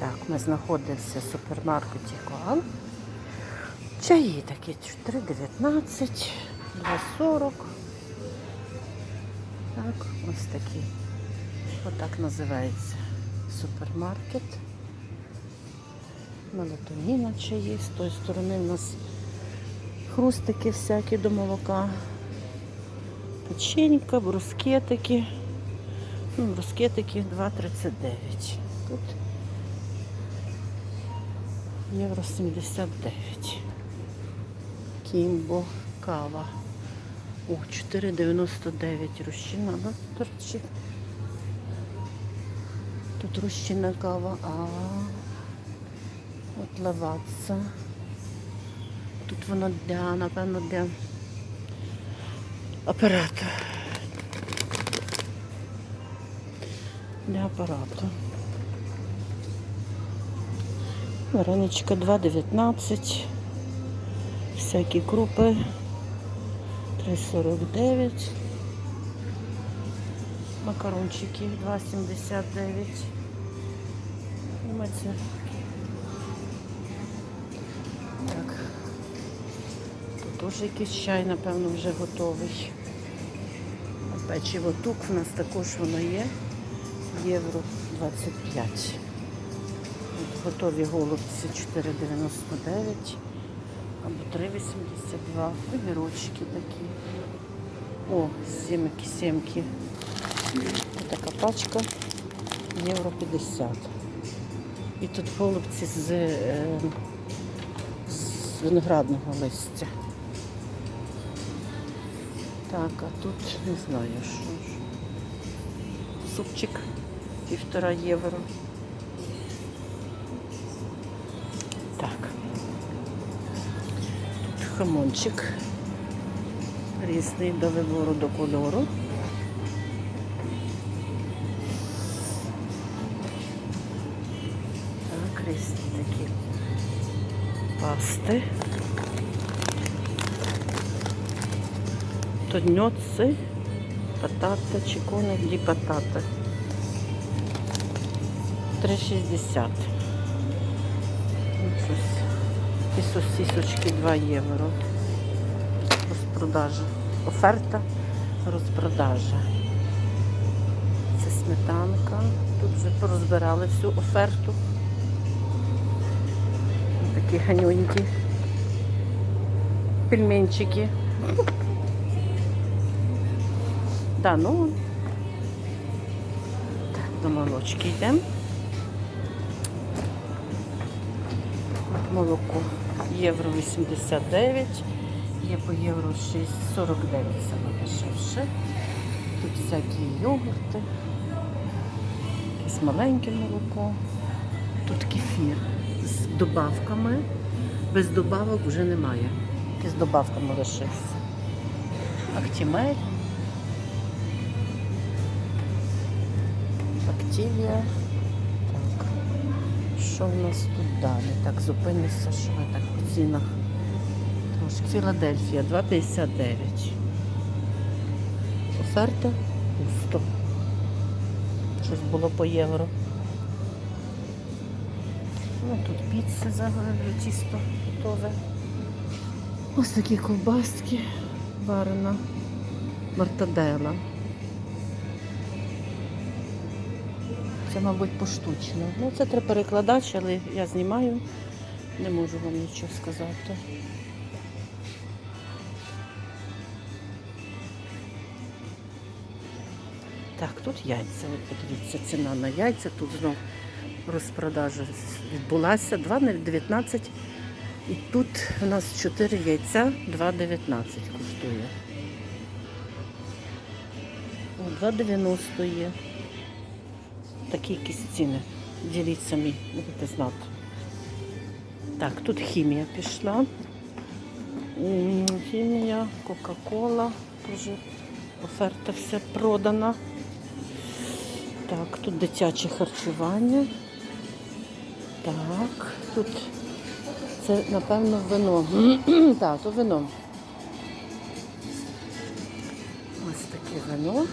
Так, ми знаходимося в супермаркеті Коан. Чаї такі 4,19, 2,40. Так, ось такі. Отак називається супермаркет. Мелатоніна чаї. З тої сторони в нас хрустики всякі до молока. Печенька, брускетики. Ну, брускетики 2,39. Тут євро 79. Кімбо, кава. О, 4,99 рущина. Ну, до речі, тут рущина кава, а от лаватса. Тут воно для, напевно, для апарату. Для апарату. Вареничка 2,19. Всякі крупи 3,49. Макарончики 2,79. І. Так. Тут теж якийсь чай, напевно, вже готовий. Печиво тук в нас також воно є. Євро 25. От готові голубці 4,99 або 3,82. Огірочки такі. О, сімки, сімки. Така пачка. Євро 50. І тут голубці з, е, з виноградного листя. Так, а тут не знаю, що ж. Супчик півтора євро. Так. Тут хамончик. Різний до вибору до кольору. Так, різні такі пасти. Тодньоци, патата, чекони, дві патати. 3,60. Щось. І сосісочки 2 євро. Розпродажа. Оферта, розпродажа. Це сметанка. Тут вже порозбирали всю оферту. Такі ганюнькі. Пельменчики. Да, ну. Так, до молочки йдемо. Молоко євро 89, є по євро 6,49 саме дешевше. Тут всякі йогурти, якесь маленьке молоко. Тут кефір з добавками. Без добавок вже немає. Тільки з добавками лишився. Актімель. Активія. Що в нас тут далі? Так, зупинися, що ми так по цінах. Трошки. Філадельфія 2,59. Оферта пусто. Щось було по євро. Ну, тут піци загорили, тісто готове. Ось такі ковбаски варена. Мартадела. Це, мабуть, поштучно. Ну, це треба перекладач, але я знімаю. Не можу вам нічого сказати. Так, тут яйця. От подивіться, ціна на яйця. Тут знов розпродажа відбулася. 2,19. І тут у нас 4 яйця, 2,19 коштує. 2,90 є. Такі якісь ціни. Діліть самі, будете знати. Так, тут хімія пішла. Хімія, Кока-Кола. Оферта вся продана. Так, тут дитяче харчування. Так, тут це, напевно, вино. так, то вино. Ось таке вино.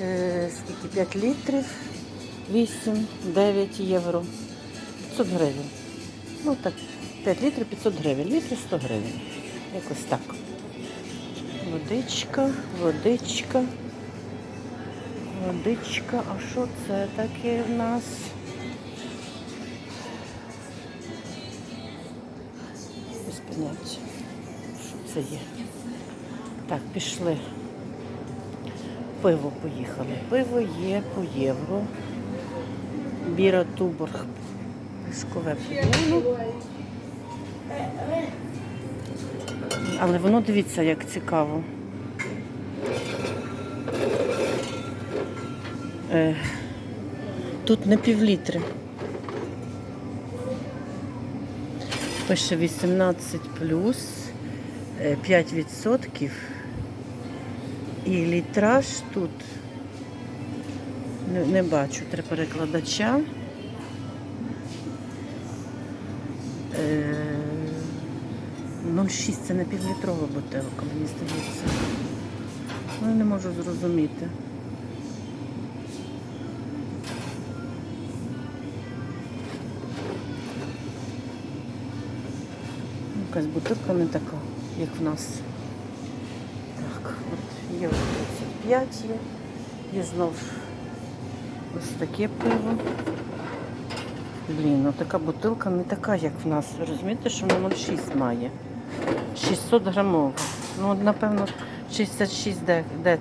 Е, скільки 5 літрів. 8, 9 євро. 500 гривень. Ну так, 5 літрів 500 гривень, літр 100 гривень. Якось так. Водичка, водичка. Водичка. А що це таке в нас? Без поняття. Що це є? Так, пішли. Пиво поїхали. Пиво є по євро. Біра Туборг. Шкове по Але воно дивіться, як цікаво. Е, тут не півлітри. Пише 18 плюс 5 відсотків. І літраж тут не, не бачу, треба перекладача. Е, 0,6 це не півлітрова бутилка, мені здається. Ну, я не можу зрозуміти. Якась бутилка не така, як в нас. Так, от є 35 є. Є знов ось таке пиво. Блін, ну така бутилка не така, як в нас. Розумієте, що вона 0,6 має. 600 грамова. Ну, напевно, 66 дек, дец,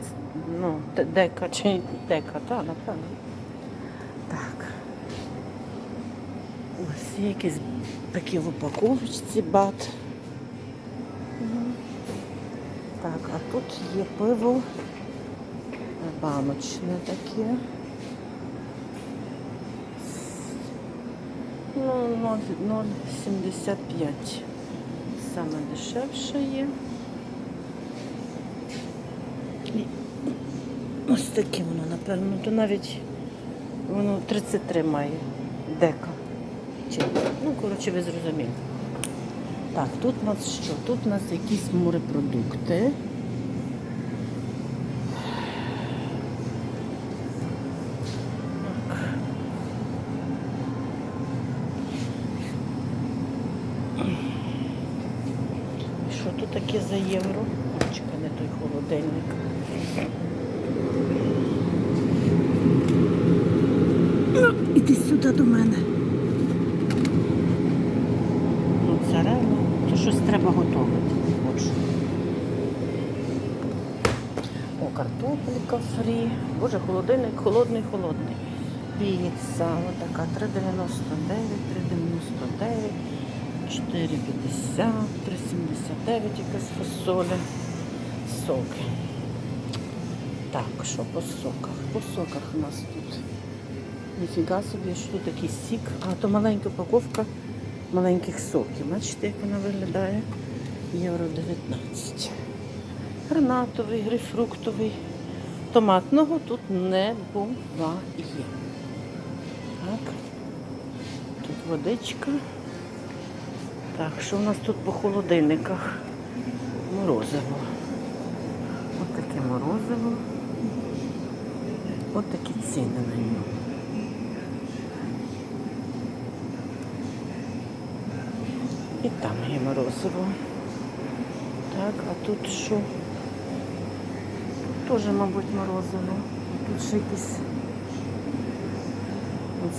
ну, дека чи дека, так, напевно. Так. Ось є якісь такі в упаковочці бат. Так, а тут є пиво баночне таке. Ну, 0,75. Саме дешевше. І ось таке воно, напевно, то навіть воно 33 має дека. Чи, ну, коротше, ви зрозуміли. Так, тут у нас що? Тут у нас якісь морепродукти. Так. Що тут таке за євро? О, Чекай, не той холодильник. Ну, іди сюди до мене. Моцарелла. То щось треба готувати. От. О, картопелька фрі. Боже, холодильник, холодний, холодний. Піца, отака 3,99, 3,99, 4,50, 3,79 якась фасоля. Соки. Так, що по соках? По соках у нас тут. Ніфіга собі, що тут такий сік. А, то маленька упаковка маленьких соків. Бачите, як вона виглядає? Євро 19. Гранатовий, грейпфруктовий. Томатного тут не буває. Так. Тут водичка. Так, що у нас тут по холодильниках? Морозиво. Ось таке морозиво. Ось такі ціни на нього. І там є морозиво. Так, а тут що? Теж, мабуть, морозиво. Тут ще якісь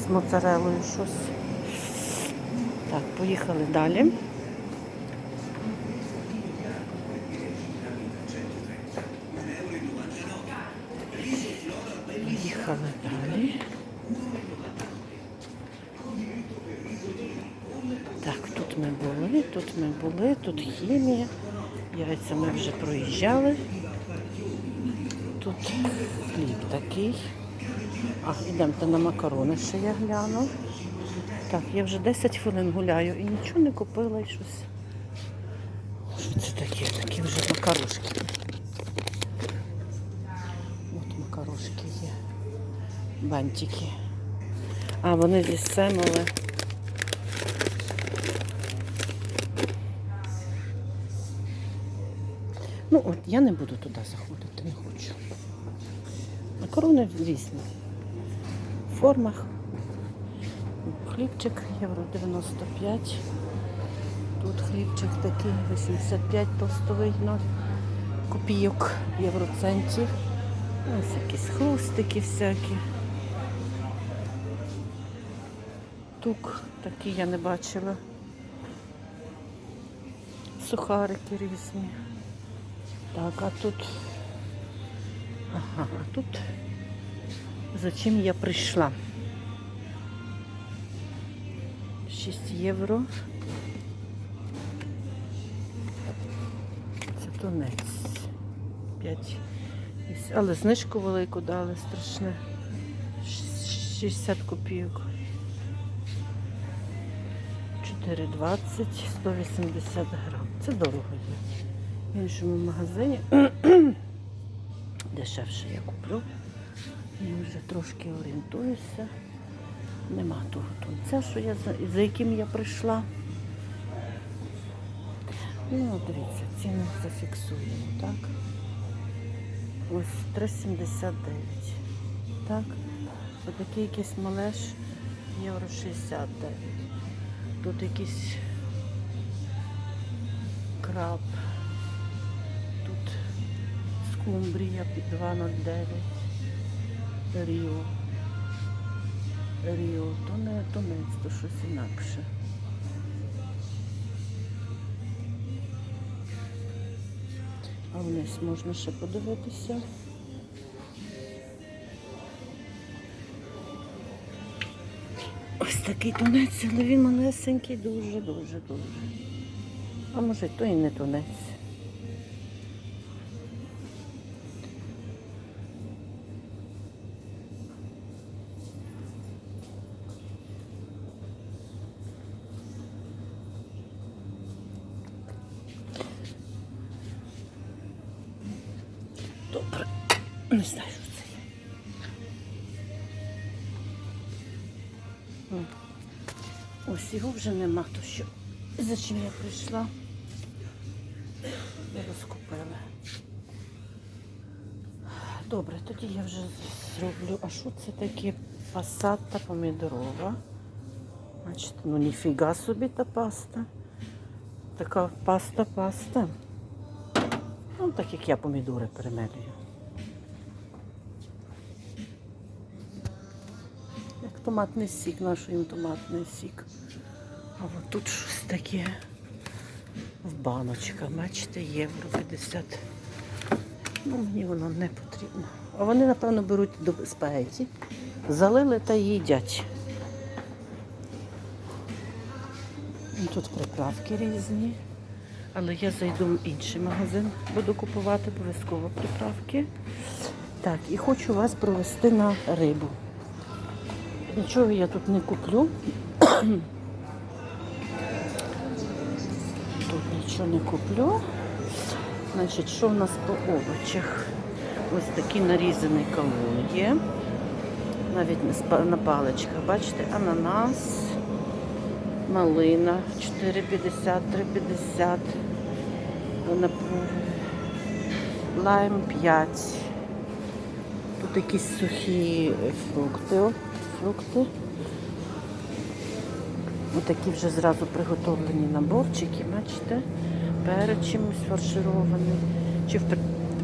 з моцарелою щось. Так, поїхали далі. Поїхали далі. Так, тут ми були, тут ми були, тут хімія. Яйця ми вже проїжджали. Тут хліб такий. А, йдемте на макарони ще я гляну. Так, я вже 10 хвилин гуляю і нічого не купила і щось. Що це таке? Такі вже макарошки. От макарошки є. Бантики. А, вони зі семоли. Ну, от я не буду туди заходити, не хочу. Макарони різні. формах. Хлібчик євро 95. Тут хлібчик такий 85 тостовий 0 копійок євроцентів. Ось якісь хрустики всякі. Тук такий я не бачила. Сухарики різні. Так, а тут. Ага, а тут за чим я прийшла? 6 євро. Це тунець. 5. Але знижку велику дали страшне. Ш- 60 копійок. 4,20, 180 грам. Це дорого є. В іншому магазині дешевше я куплю. Я вже трошки орієнтуюся. Нема того тунця, що я за, яким я прийшла. Ну, дивіться, ціну зафіксуємо, так? Ось 3,79. Так? Отакий якийсь малеш євро 69. Тут якийсь краб. Скумбрія під 2,09. Ріо. Ріо. То не тунець, то щось інакше. А вниз можна ще подивитися. Ось такий тунець, але він малесенький, дуже, дуже, дуже. А може то і не тунець. Ось його вже нема, то що за чим я прийшла. Я розкупила. Добре, тоді я вже зроблю. А що це таке пасата помідорова? Бачите, ну ніфіга собі та паста. Така паста-паста. Ну, так як я помідори перемелюю. Томатний сік, наш їм томатний сік. А от тут щось таке в баночках, бачите, євро 50. Ну, мені воно не потрібно. А вони, напевно, беруть до спагеті, залили та їдять. Ну, Тут приправки різні. Але я зайду в інший магазин, буду купувати обов'язково приправки. Так, і хочу вас провести на рибу. Нічого я тут не куплю. Тут нічого не куплю. Значить, що в нас по овочах? Ось такий нарізаний кавун є. Навіть на паличках, бачите, ананас, малина 4,50, 3,50. На- Лайм 5. Тут якісь сухі фрукти. Фрукти. Отакі вже зразу приготовлені наборчики, бачите? Перець чимось фарширований. Чи в, при-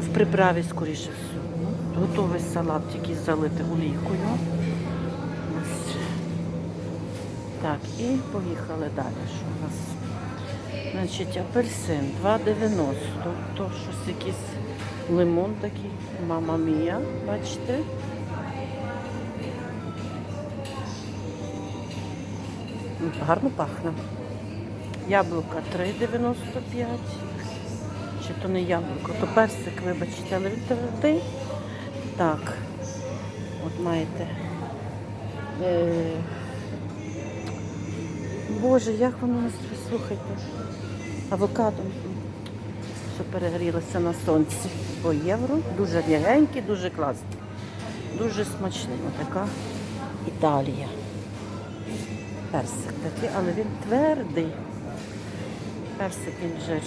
в приправі, скоріше всього. Готовий салат, який залитий олійкою. Так, і поїхали далі. Що у нас? Значить, апельсин 2,90. То щось якийсь лимон такий. Мама мія, бачите? Гарно пахне. Яблука 3,95. Чи то не яблуко, то персик, вибачте, але він твердий. Так. От маєте. Е... Боже, як воно нас слухайте. Авокадо. Все перегрілося на сонці. По євро. Дуже м'ягенький, дуже класний. Дуже смачний. Отака Італія. Персик такий, але він твердий. Персик інжир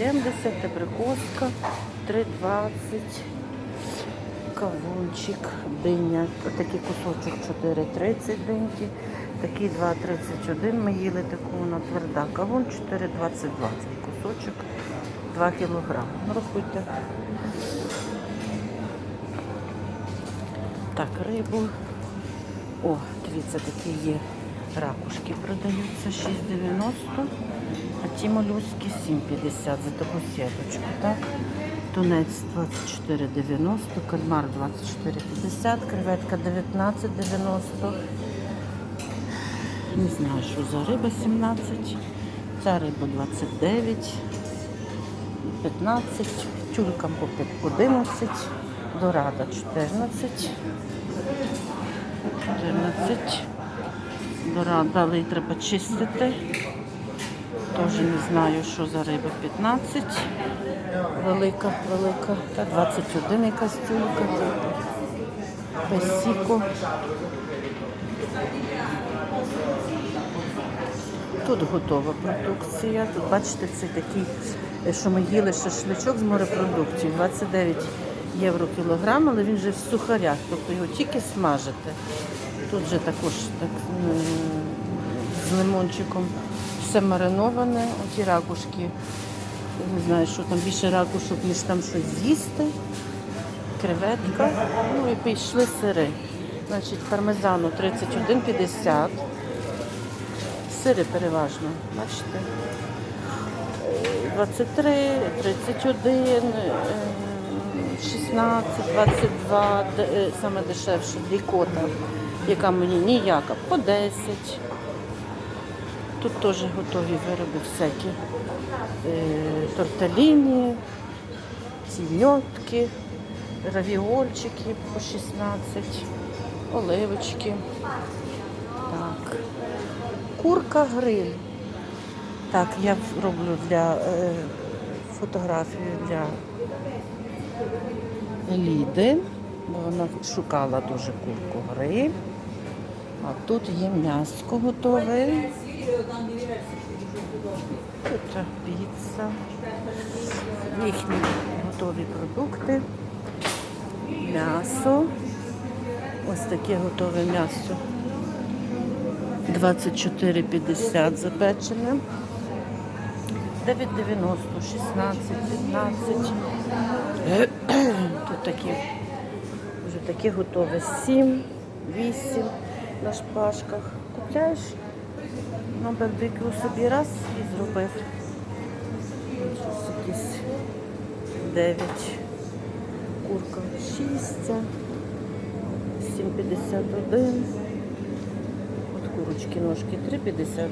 4,70, абрикоска 3,20. кавунчик, диня. Такий кусочок 4,30 диньки, такий 2,31. Ми їли таку, вона тверда. Кавун 4,22 цей кусочок, 2 кілограми. Ну, рахуйте. Так, рибу. О, дивіться, такі є ракушки продаються 6,90, а ті молюски 7,50 за таку сіточку, так? Тунець 24,90, кальмар 24,50, креветка 19,90. Не знаю, що за риба 17. Ця риба 29, 15, тюлька по 11, дорада 14. 14. Дорада, але її треба чистити. Теж не знаю, що за риба 15. Велика, велика. Та 21 якась тюлька. Песіко. Тут готова продукція. Тут бачите, це такий, що ми їли шашличок з морепродуктів. 29 євро кілограм, але він вже в сухарях, тобто його тільки смажити. Тут же також так, з лимончиком все мариноване. Оті ракушки, не знаю, що там більше ракушок, ніж там щось з'їсти. Креветка. Ну і пішли сири. Значить, пармезану 31,50. Сири переважно, бачите. Е, 23, 31, е, 16, 22, де- е, саме дешевше, рікота, яка мені ніяка, по 10. Тут теж готові вироби всякі. Е, Торталіні, ціньотки, равіольчики по 16, оливочки. Так. Курка гриль. Так, я роблю для е, фотографію для Ліди, бо вона шукала дуже курку гриль. А тут є м'яско готове. Тут піца. Їхні готові продукти. М'ясо. Ось таке готове м'ясо. 24,50 запечене. 9,90, 16, 15. Тут такі, вже такі готові 7, 8 на шпажках. Купляєш на барбекю собі раз і зробив. Якісь 9, курка 6, 7,51. От курочки ножки 3,51.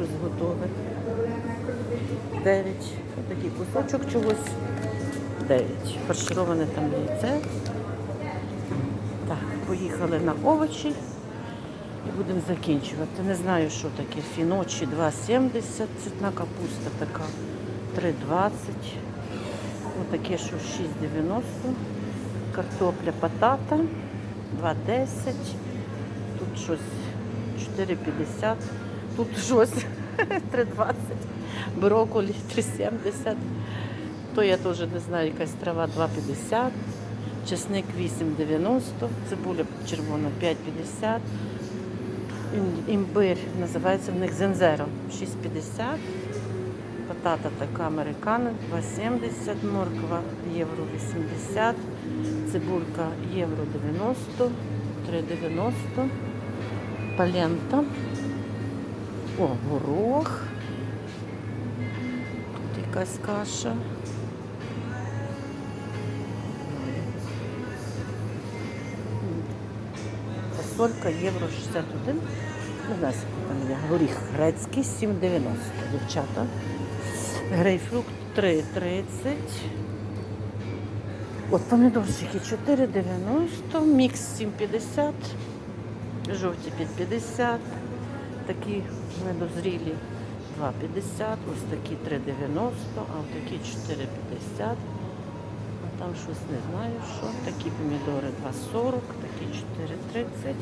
Щось готове. 9. Отакий кусочок чогось. 9. Фаршироване там яйце. Так, поїхали на овочі і будемо закінчувати. Не знаю, що таке. Фіночі 2,70. Цвітна капуста така 3,20. Отаке, що 6,90. Картопля патата 2,10. Тут щось 4,50. Тут щось 3,20. Брокколі 3,70. То я теж не знаю, якась трава 2,50. Чесник 8,90. Цибуля червона 5,50. Імбир називається в них зензеро 6,50. Патата така американа 2,70, морква євро 80, цибулька євро 90, 3,90, палента, о, горох, тут якась каша. Фасолька євро 61. Не знаю, там є. Горіх грецький 7,90, дівчата. Грейпфрукт 3,30. От помідорчики 4,90, мікс 7,50, жовті під 50, такі недозрілі 2,50, ось такі 3,90, а такі 4,50. А там щось не знаю, що. Такі помідори 2,40, такі 4,30,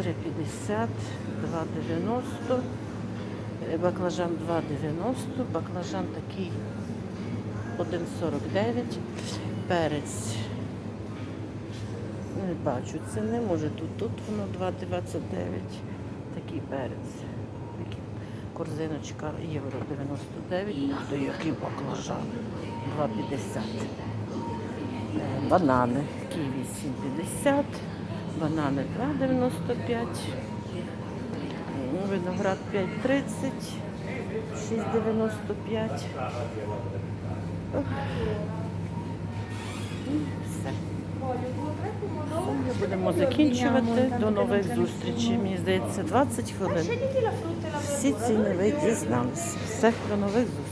3,50, 2,90. Е, Баклажан 2,90, баклажан такий 1,49. Перець. Не бачу ціни, може тут, тут воно 2,29. Такий перець. Корзиночка євро 99. Ух ти, який баклажан. 2,50. Е, Банани. Ківі 7,50. Банани 2,95. М, Виноград 5,30. 6,95. Ох. І все. Ми будемо закінчувати. До нових зустрічей. Мені здається, 20 хвилин. Всі ціни ви дізналися. Все, до нових зустрічей.